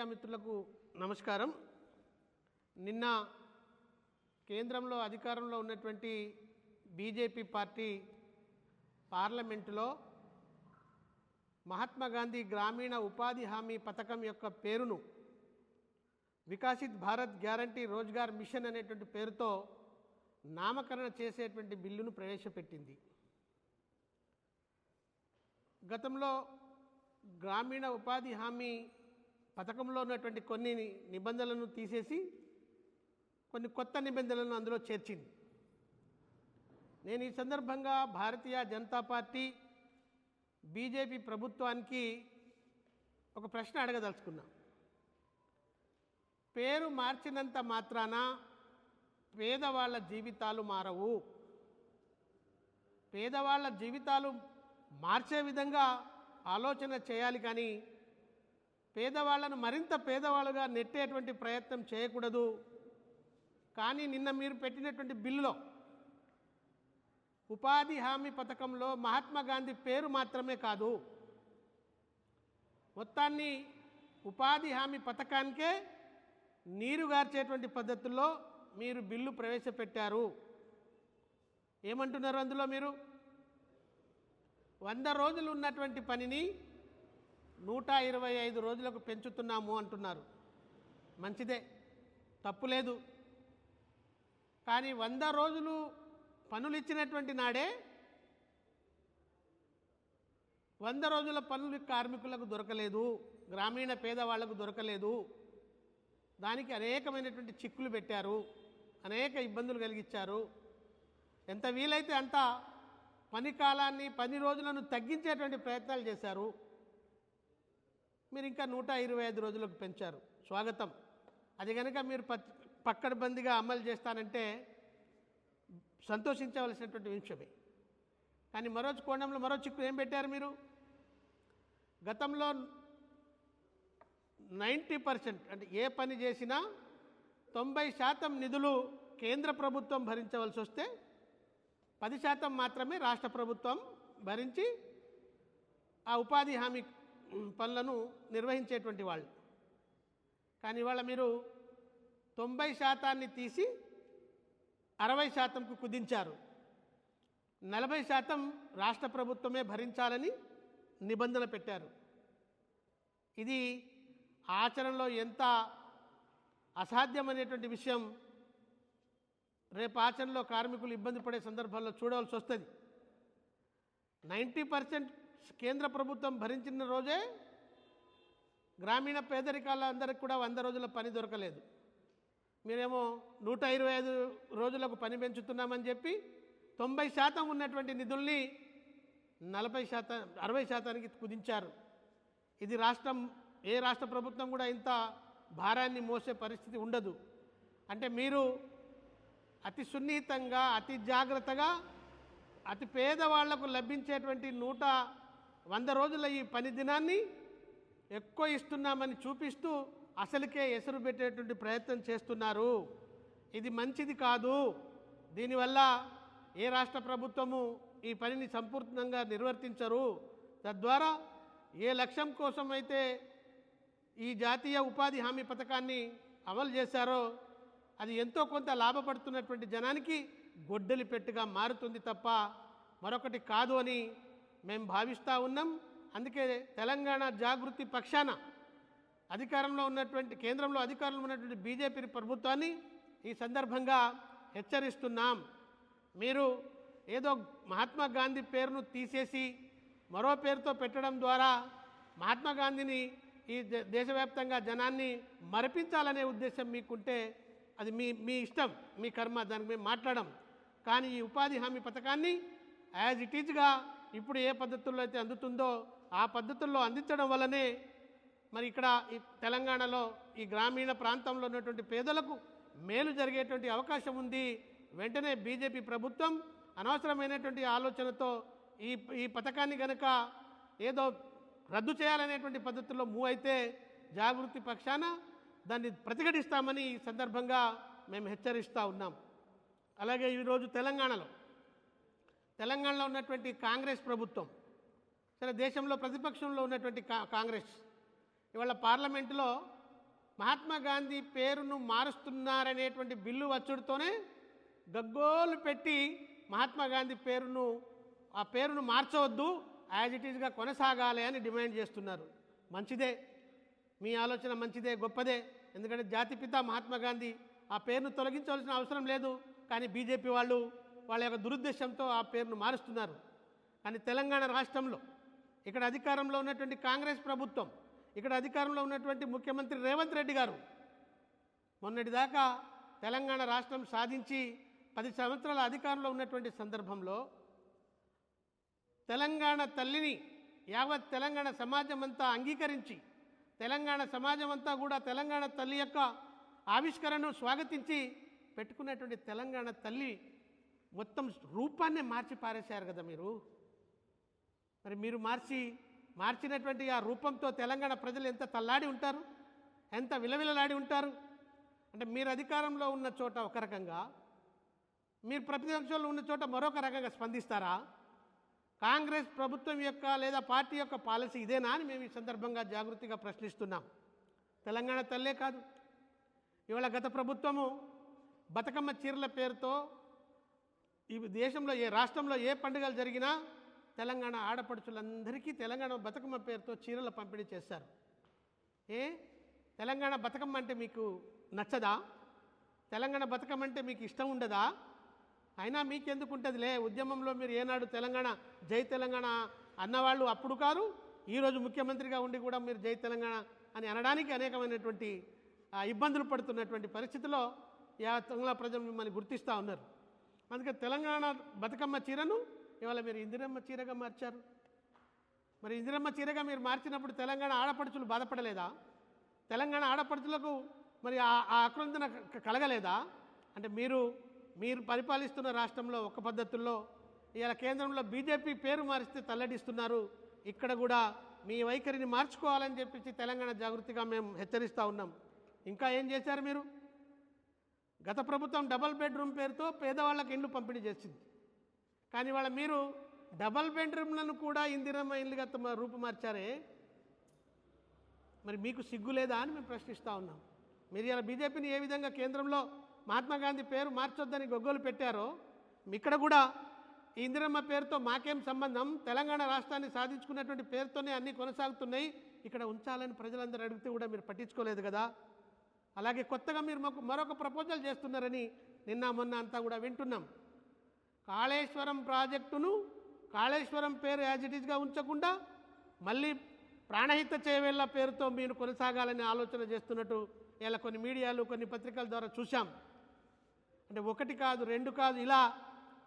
Media మిత్రులకు నమస్కారం. నిన్న కేంద్రంలో అధికారంలో ఉన్నటువంటి బీజేపీ పార్టీ పార్లమెంటులో మహాత్మా గాంధీ గ్రామీణ ఉపాధి హామీ పథకం యొక్క పేరును వికాసిత్ భారత్ గ్యారంటీ రోజ్గార్ మిషన్ అనేటువంటి పేరుతో నామకరణ చేసేటువంటి బిల్లును ప్రవేశపెట్టింది. గతంలో గ్రామీణ ఉపాధి హామీ పథకంలో ఉన్నటువంటి కొన్ని నిబంధనలను తీసేసి కొన్ని కొత్త నిబంధనలను అందులో చేర్చింది. నేను ఈ సందర్భంగా భారతీయ జనతా పార్టీ బీజేపీ ప్రభుత్వానికి ఒక ప్రశ్న అడగదలుచుకున్నా. పేరు మార్చినంత మాత్రాన పేదవాళ్ళ జీవితాలు మారవు. పేదవాళ్ళ జీవితాలు మార్చే విధంగా ఆలోచన చేయాలి కానీ పేదవాళ్ళను మరింత పేదవాళ్ళుగా నెట్టేటువంటి ప్రయత్నం చేయకూడదు. కానీ నిన్న మీరు పెట్టినటువంటి బిల్లులో ఉపాధి హామీ పథకంలో మహాత్మా గాంధీ పేరు మాత్రమే కాదు. మొత్తాన్ని ఉపాధి హామీ పథకానికే నీరు గార్చేటువంటి పద్ధతుల్లో మీరు బిల్లు ప్రవేశపెట్టారు. ఏమంటున్నారు అందులో మీరు? వంద రోజులు ఉన్నటువంటి పనిని నూట ఇరవై ఐదు రోజులకు పెంచుతున్నాము అంటున్నారు. మంచిదే. తప్పులేదు కానీ వంద రోజులు పనులు ఇచ్చినటువంటి నాడే వంద రోజుల పనులు కార్మికులకు దొరకలేదు. గ్రామీణ పేదవాళ్ళకు దొరకలేదు. దానికి అనేకమైనటువంటి చిక్కులు పెట్టారు. అనేక ఇబ్బందులు కలిగించారు ఎంత వీలైతే అంత పని కాలాన్ని పని రోజులను తగ్గించేటువంటి ప్రయత్నాలు చేశారు. మీరు ఇంకా నూట ఇరవై ఐదు రోజులకు పెంచారు. స్వాగతం. అది కనుక మీరు పచ్- పక్కడబందిగా అమలు చేస్తానంటే సంతోషించవలసినటువంటి విషయమే. కానీ మరో కోణంలో మరో చిక్కు ఏం పెట్టారు మీరు? గతంలో నైంటీ పర్సెంట్ అంటే ఏ పని చేసినా తొంభై శాతం నిధులు కేంద్ర ప్రభుత్వం భరించవలసి వస్తే పది శాతం మాత్రమే రాష్ట్ర ప్రభుత్వం భరించి ఆ ఉపాధి హామీ పనులను నిర్వహించేటువంటి వాళ్ళు. కానీ ఇవాళ మీరు తొంభై శాతాన్ని తీసి అరవై శాతంకు కుదించారు. నలభై శాతం రాష్ట్ర ప్రభుత్వమే భరించాలని నిబంధన పెట్టారు. ఇది ఆచరణలో ఎంత అసాధ్యమనేటువంటి విషయం రేపు ఆచరణలో కార్మికులు ఇబ్బంది పడే సందర్భాల్లో చూడవలసి వస్తుంది. నైంటీ పర్సెంట్ కేంద్ర ప్రభుత్వం భరించిన రోజే గ్రామీణ పేదరికాల అందరికి కూడా వంద రోజుల పని దొరకలేదు. మీరేమో నూట ఇరవై ఐదు రోజులకు పని పెంచుతున్నామని చెప్పి తొంభై శాతం ఉన్నటువంటి నిధుల్ని నలభై శాతం అరవై శాతానికి కుదించారు. ఇది రాష్ట్రం ఏ రాష్ట్ర ప్రభుత్వం కూడా ఇంత భారాన్ని మోసే పరిస్థితి ఉండదు. అంటే మీరు అతి సున్నితంగా అతి జాగ్రత్తగా అతి పేదవాళ్ళకు లభించేటువంటి నూట వంద రోజుల ఈ పని దినాన్ని ఎక్కువ ఇస్తున్నామని చూపిస్తూ అసలుకే ఎసురు పెట్టేటువంటి ప్రయత్నం చేస్తున్నారు. ఇది మంచిది కాదు. దీనివల్ల ఏ రాష్ట్ర ప్రభుత్వము ఈ పనిని సంపూర్ణంగా నిర్వర్తించరు. తద్వారా ఏ లక్ష్యం కోసం అయితే ఈ జాతీయ ఉపాధి హామీ పథకాన్ని అమలు చేశారో అది ఎంతో కొంత లాభపడుతున్నటువంటి జనానికి గొడ్డలి పెట్టుగా మారుతుంది తప్ప మరొకటి కాదు అని మేము భావిస్తూ ఉన్నాం. అందుకే తెలంగాణ జాగృతి పక్షాన అధికారంలో ఉన్నటువంటి కేంద్రంలో అధికారంలో ఉన్నటువంటి బీజేపీ ప్రభుత్వాన్ని ఈ సందర్భంగా హెచ్చరిస్తున్నాం. మీరు ఏదో మహాత్మా గాంధీ పేరును తీసేసి మరో పేరుతో పెట్టడం ద్వారా మహాత్మా గాంధీని ఈ దేశవ్యాప్తంగా జనాన్ని మరపించాలనే ఉద్దేశం మీకుంటే అది మీ మీ ఇష్టం మీ కర్మ దానికి మేము మాట్లాడడం కానీ ఈ ఉపాధి హామీ పథకాన్ని యాజ్ ఇట్ ఈజ్గా ఇప్పుడు ఏ పద్ధతుల్లో అయితే అందుతుందో ఆ పద్ధతుల్లో అందించడం వల్లనే మరి ఇక్కడ ఈ తెలంగాణలో ఈ గ్రామీణ ప్రాంతంలో ఉన్నటువంటి పేదలకు మేలు జరిగేటువంటి అవకాశం ఉంది. వెంటనే బీజేపీ ప్రభుత్వం అనవసరమైనటువంటి ఆలోచనతో ఈ ఈ పథకాన్ని గనక ఏదో రద్దు చేయాలనేటువంటి పద్ధతుల్లో మూవ్ అయితే జాగృతి పక్షాన దాన్ని ప్రతిఘటిస్తామని ఈ సందర్భంగా మేము హెచ్చరిస్తూ ఉన్నాం. అలాగే ఈరోజు తెలంగాణలో తెలంగాణలో ఉన్నటువంటి కాంగ్రెస్ ప్రభుత్వం సరే దేశంలో ప్రతిపక్షంలో ఉన్నటువంటి కా కాంగ్రెస్ ఇవాళ పార్లమెంటులో మహాత్మా గాంధీ పేరును మారుస్తున్నారనేటువంటి బిల్లు వచ్చుడుతోనే గగ్గోలు పెట్టి మహాత్మా గాంధీ పేరును ఆ పేరును మార్చవద్దు యాజ్ ఇట్ ఈజ్గా కొనసాగాలి అని డిమాండ్ చేస్తున్నారు. మంచిదే. మీ ఆలోచన మంచిదే గొప్పదే. ఎందుకంటే జాతిపిత మహాత్మా గాంధీ ఆ పేరును తొలగించవలసిన అవసరం లేదు. కానీ బీజేపీ వాళ్ళు వాళ్ళ యొక్క దురుద్దేశంతో ఆ పేరును మారుస్తున్నారు. కానీ తెలంగాణ రాష్ట్రంలో ఇక్కడ అధికారంలో ఉన్నటువంటి కాంగ్రెస్ ప్రభుత్వం ఇక్కడ అధికారంలో ఉన్నటువంటి ముఖ్యమంత్రి రేవంత్ రెడ్డి గారు మొన్నటిదాకా తెలంగాణ రాష్ట్రం సాధించి పది సంవత్సరాల అధికారంలో ఉన్నటువంటి సందర్భంలో తెలంగాణ తల్లిని యావత్ తెలంగాణ సమాజం అంతా అంగీకరించి తెలంగాణ సమాజం అంతా కూడా తెలంగాణ తల్లి యొక్క ఆవిష్కరణను స్వాగతించి పెట్టుకున్నటువంటి తెలంగాణ తల్లి మొత్తం రూపాన్నే మార్చి పారేశారు కదా మీరు? మరి మీరు మార్చి మార్చినటువంటి ఆ రూపంతో తెలంగాణ ప్రజలు ఎంత తల్లాడి ఉంటారు? ఎంత విలవిలలాడి ఉంటారు? అంటే మీరు అధికారంలో ఉన్న చోట ఒక రకంగా మీరు ప్రతిపక్షంలో ఉన్న చోట మరొక రకంగా స్పందిస్తారా? కాంగ్రెస్ ప్రభుత్వం యొక్క లేదా పార్టీ యొక్క పాలసీ ఇదేనా అని మేము ఈ సందర్భంగా జాగృతిగా ప్రశ్నిస్తున్నాం. తెలంగాణ తల్లే కాదు. ఇవాళ గత ప్రభుత్వము బతుకమ్మ చీరల పేరుతో ఈ దేశంలో ఏ రాష్ట్రంలో ఏ పండుగలు జరిగినా తెలంగాణ ఆడపడుచులందరికీ తెలంగాణ బతుకమ్మ పేరుతో చీరలు పంపిణీ చేశారు ఏ? తెలంగాణ బతుకమ్మ అంటే మీకు నచ్చదా? తెలంగాణ బతుకమ్మ అంటే మీకు ఇష్టం ఉండదా? అయినా మీకెందుకు ఉంటుందిలే? ఉద్యమంలో మీరు ఏనాడు తెలంగాణ జై తెలంగాణ అన్నవాళ్ళు అప్పుడు కాదు ఈరోజు ముఖ్యమంత్రిగా ఉండి కూడా మీరు జై తెలంగాణ అని అనడానికి అనేకమైనటువంటి ఇబ్బందులు పడుతున్నటువంటి పరిస్థితిలో యా తెలంగాణ ప్రజలు మిమ్మల్ని గుర్తిస్తూ ఉన్నారు. అందుకే తెలంగాణ బతుకమ్మ చీరను ఇవాళ మీరు ఇందిరమ్మ చీరగా మార్చారు. మరి ఇందిరమ్మ చీరగా మీరు మార్చినప్పుడు తెలంగాణ ఆడపడుచులు బాధపడలేదా? తెలంగాణ ఆడపడుచులకు మరి ఆ ఆ ఆక్రందన కలగలేదా? అంటే మీరు మీరు పరిపాలిస్తున్న రాష్ట్రంలో ఒక పద్ధతుల్లో ఇవాళ కేంద్రంలో బీజేపీ పేరు మారిస్తే తల్లడిస్తున్నారు. ఇక్కడ కూడా మీ వైఖరిని మార్చుకోవాలని చెప్పేసి తెలంగాణ జాగృతిగా మేము హెచ్చరిస్తూ ఉన్నాం. ఇంకా ఏం చేశారు మీరు? గత ప్రభుత్వం డబల్ బెడ్రూమ్ పేరుతో పేదవాళ్ళకి ఇండ్లు పంపిణీ చేసింది. కానీ వాళ్ళ మీరు డబల్ బెడ్రూమ్లను కూడా ఇందిరమ్మ ఇండ్లుగా తమ రూపుమార్చారే మరి మీకు సిగ్గు లేదా అని మేము ప్రశ్నిస్తూ ఉన్నాం. మీరు ఇలా బీజేపీని ఏ విధంగా కేంద్రంలో మహాత్మా గాంధీ పేరు మార్చొద్దని గొగ్గోలు పెట్టారో ఇక్కడ కూడా ఇందిరమ్మ పేరుతో మాకేం సంబంధం? తెలంగాణ రాష్ట్రాన్ని సాధించుకున్నటువంటి పేరుతోనే అన్నీ కొనసాగుతున్నాయి. ఇక్కడ ఉంచాలని ప్రజలందరూ అడిగితే కూడా మీరు పట్టించుకోలేదు కదా. అలాగే కొత్తగా మీరు మాకు మరొక ప్రపోజల్ చేస్తున్నారని నిన్న మొన్న అంతా కూడా వింటున్నాం. కాళేశ్వరం ప్రాజెక్టును కాళేశ్వరం పేరు యాజ్ ఇట్ ఈస్గా ఉంచకుండా మళ్ళీ ప్రాణహిత చేయవేళ్ళ పేరుతో మీరు కొనసాగాలని ఆలోచన చేస్తున్నట్టు ఇలా కొన్ని మీడియాలు కొన్ని పత్రికల ద్వారా చూశాం. అంటే ఒకటి కాదు రెండు కాదు ఇలా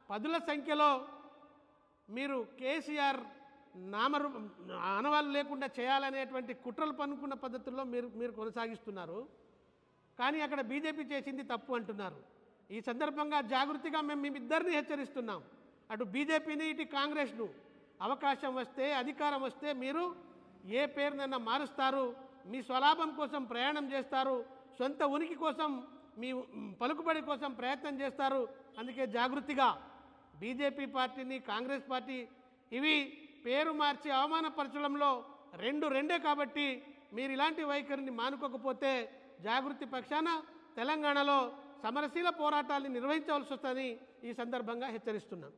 పదుల సంఖ్యలో మీరు కేసీఆర్ నామరు ఆనవాళ్ళు లేకుండా చేయాలనేటువంటి కుట్రలు పనుకున్న పద్ధతుల్లో మీరు మీరు కొనసాగిస్తున్నారు. కానీ అక్కడ బీజేపీ చేసింది తప్పు అంటున్నారు. ఈ సందర్భంగా జాగృతిగా మేము మేమిద్దరిని హెచ్చరిస్తున్నాం. అటు బీజేపీని ఇటు కాంగ్రెస్ను. అవకాశం వస్తే అధికారం వస్తే మీరు ఏ పేరునైనా మారుస్తారు. మీ స్వలాభం కోసం ప్రయాణం చేస్తారు. సొంత ఉనికి కోసం మీ పలుకుబడి కోసం ప్రయత్నం చేస్తారు. అందుకే జాగృతిగా బీజేపీ పార్టీని కాంగ్రెస్ పార్టీ ఇవి పేరు మార్చి అవమానపరచడంలో రెండు రెండే కాబట్టి మీరు ఇలాంటి వైఖరిని మానుకోకపోతే జాగృతి పక్షాన తెలంగాణలో సమరశీల పోరాటాన్ని నిర్వహించవలసి వస్తుందని ఈ సందర్భంగా హెచ్చరిస్తున్నాం.